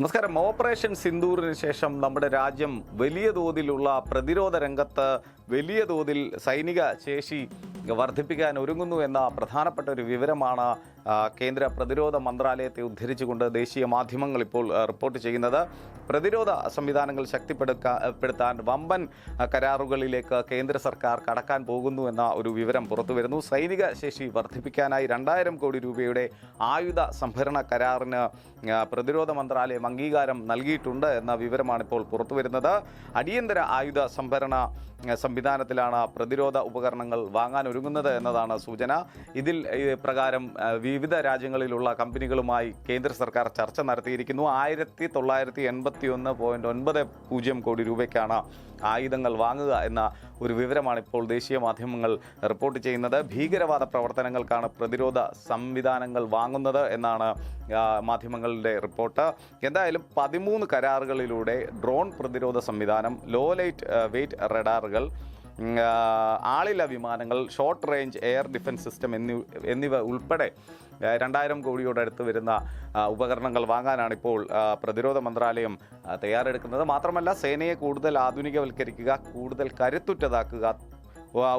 നമസ്കാരം. ഓപ്പറേഷൻ സിന്ദൂറിന് ശേഷം നമ്മുടെ രാജ്യം വലിയ തോതിലുള്ള പ്രതിരോധ രംഗത്ത് വലിയ തോതിൽ സൈനിക ശേഷി വർദ്ധിപ്പിക്കാൻ ഒരുങ്ങുന്നു എന്ന പ്രധാനപ്പെട്ട ഒരു വിവരമാണ് കേന്ദ്ര പ്രതിരോധ മന്ത്രാലയത്തെ ഉദ്ധരിച്ചുകൊണ്ട് ദേശീയ മാധ്യമങ്ങൾ ഇപ്പോൾ റിപ്പോർട്ട് ചെയ്യുന്നത്. പ്രതിരോധ സംവിധാനങ്ങൾ ശക്തിപ്പെടുത്താൻ വമ്പൻ കരാറുകളിലേക്ക് കേന്ദ്ര സർക്കാർ കടക്കാൻ പോകുന്നു എന്ന ഒരു വിവരം പുറത്തു വരുന്നു സൈനിക ശേഷി വർദ്ധിപ്പിക്കാനായി രണ്ടായിരം കോടി രൂപയുടെ ആയുധ സംഭരണ കരാറിന് പ്രതിരോധ മന്ത്രാലയം അംഗീകാരം നൽകിയിട്ടുണ്ട് എന്ന വിവരമാണ് ഇപ്പോൾ പുറത്തു വരുന്നത് അടിയന്തര ആയുധ സംഭരണ സംവിധാനത്തിലാണ് പ്രതിരോധ ഉപകരണങ്ങൾ വാങ്ങാൻ ഒരുങ്ങുന്നത് എന്നതാണ് സൂചന. ഇതിൽ പ്രകാരം വിവിധ രാജ്യങ്ങളിലുള്ള കമ്പനികളുമായി കേന്ദ്ര സർക്കാർ ചർച്ച നടത്തിയിരിക്കുന്നു. ആയിരത്തി തൊള്ളായിരത്തി എൺപത്തി ഒന്ന് പോയിന്റ് ഒൻപത് പൂജ്യം കോടി രൂപയ്ക്കാണ് ആയുധങ്ങൾ വാങ്ങുക എന്ന ഒരു വിവരമാണ് ഇപ്പോൾ ദേശീയ മാധ്യമങ്ങൾ റിപ്പോർട്ട് ചെയ്യുന്നത്. ഭീകരവാദ പ്രവർത്തനങ്ങൾക്കാണ് പ്രതിരോധ സംവിധാനങ്ങൾ വാങ്ങുന്നത് എന്നാണ് മാധ്യമങ്ങളുടെ റിപ്പോർട്ട്. എന്തായാലും പതിമൂന്ന് കരാറുകളിലൂടെ ഡ്രോൺ പ്രതിരോധ സംവിധാനം ലോ ലൈറ്റ് വെയ്റ്റ് റഡാറുകൾ ആളില ആളില്ല വിമാനങ്ങൾ short range air defence system എന്നി എന്നിവ ഉൾപ്പെടെ രണ്ടായിരം കോടിയോട് അടുത്ത് വരുന്ന ഉപകരണങ്ങൾ വാങ്ങാനാണ് ഇപ്പോൾ പ്രതിരോധ മന്ത്രാലയം തയ്യാറെടുക്കുന്നത്. മാത്രമല്ല സേനയെ കൂടുതൽ ആധുനികവൽക്കരിക്കുക കൂടുതൽ കരുത്തുറ്റതാക്കുക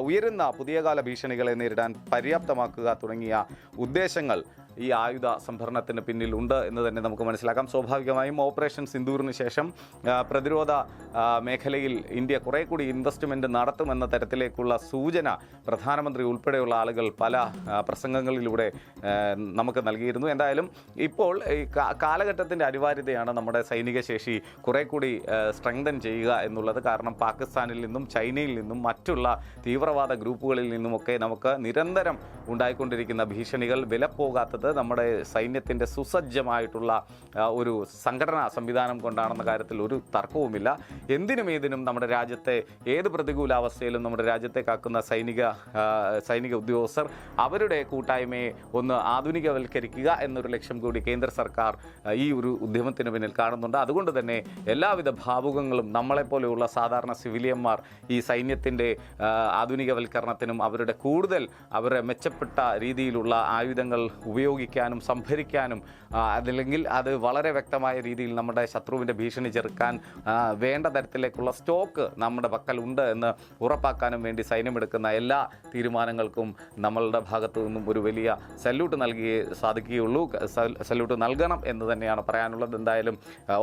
ഉയരുന്ന പുതിയകാല ഭീഷണികളെ നേരിടാൻ പര്യാപ്തമാക്കുക തുടങ്ങിയ ഉദ്ദേശങ്ങൾ ഈ ആയുധ സംഭരണത്തിന് പിന്നിൽ ഉണ്ട് എന്ന് തന്നെ നമുക്ക് മനസ്സിലാക്കാം. സ്വാഭാവികമായും ഓപ്പറേഷൻ സിന്ദൂറിന് ശേഷം പ്രതിരോധ മേഖലയിൽ ഇന്ത്യ കുറെ കൂടി ഇൻവെസ്റ്റ്മെന്റ് നടത്തുമെന്ന തരത്തിലേക്കുള്ള സൂചന പ്രധാനമന്ത്രി ഉൾപ്പെടെയുള്ള ആളുകൾ പല പ്രസംഗങ്ങളിലൂടെ നമുക്ക് നൽകിയിരുന്നു. എന്തായാലും ഇപ്പോൾ ഈ കാലഘട്ടത്തിന്റെ അനിവാര്യതയാണ് നമ്മുടെ സൈനിക ശേഷി കുറെ കൂടി സ്ട്രെങ്തൻ ചെയ്യുക എന്നുള്ളത്. കാരണം പാകിസ്ഥാനിൽ നിന്നും ചൈനയിൽ നിന്നും മറ്റുള്ള തീവ്രവാദ ഗ്രൂപ്പുകളിൽ നിന്നുമൊക്കെ നമുക്ക് നിരന്തരം ഉണ്ടായിക്കൊണ്ടിരിക്കുന്ന ഭീഷണികൾ വിലപ്പോകാത്തത് നമ്മുടെ സൈന്യത്തിന്റെ സുസജ്ജമായിട്ടുള്ള ഒരു സംഘടനാ സംവിധാനം കൊണ്ടാണെന്ന കാര്യത്തിൽ ഒരു തർക്കവുമില്ല. എന്തിനും ഏതിനും നമ്മുടെ രാജ്യത്തെ ഏത് പ്രതികൂലാവസ്ഥയിലും നമ്മുടെ രാജ്യത്തെ കാക്കുന്ന സൈനിക സൈനിക ഉദ്യോഗസ്ഥർ അവരുടെ കൂട്ടായ്മയെ ഒന്ന് ആധുനികവൽക്കരിക്കുക എന്നൊരു ലക്ഷ്യം കൂടി കേന്ദ്ര സർക്കാർ ഈ ഒരു ഉദ്യമത്തിന് പിന്നിൽ കാണുന്നുണ്ട്. അതുകൊണ്ട് തന്നെ എല്ലാവിധ ഭാവുകങ്ങളും നമ്മളെപ്പോലെയുള്ള സാധാരണ സിവിലിയന്മാർ ഈ സൈന്യത്തിന്റെ ആധുനികവൽക്കരണത്തിനും അവരുടെ കൂടുതൽ അവരെ മെച്ചപ്പെട്ട രീതിയിലുള്ള ആയുധങ്ങൾ ഉപയോഗിക്കാനും സംഭരിക്കാനും അതല്ലെങ്കിൽ അത് വളരെ വ്യക്തമായ രീതിയിൽ നമ്മുടെ ശത്രുവിന്റെ ഭീഷണി ചെറുക്കാൻ വേണ്ട തരത്തിലേക്കുള്ള സ്റ്റോക്ക് നമ്മുടെ പക്കലുണ്ട് എന്ന് ഉറപ്പാക്കാനും വേണ്ടി സൈന്യമെടുക്കുന്ന എല്ലാ തീരുമാനങ്ങൾക്കും നമ്മളുടെ ഭാഗത്തു നിന്നും ഒരു വലിയ സല്യൂട്ട് നൽകി സാധിക്കുകയുള്ളൂ. സല്യൂട്ട് നൽകണം എന്ന് തന്നെയാണ് പറയാനുള്ളത്. എന്തായാലും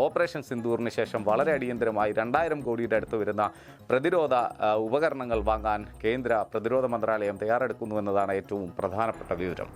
ഓപ്പറേഷൻ സിന്ദൂറിന് ശേഷം വളരെ അടിയന്തരമായി രണ്ടായിരം കോടിയുടെ അടുത്ത് വരുന്ന പ്രതിരോധ ഉപകരണങ്ങൾ വാങ്ങാൻ കേന്ദ്ര പ്രതിരോധ മന്ത്രാലയം തയ്യാറെടുക്കുന്നു എന്നതാണ് ഏറ്റവും പ്രധാനപ്പെട്ട വിവരം.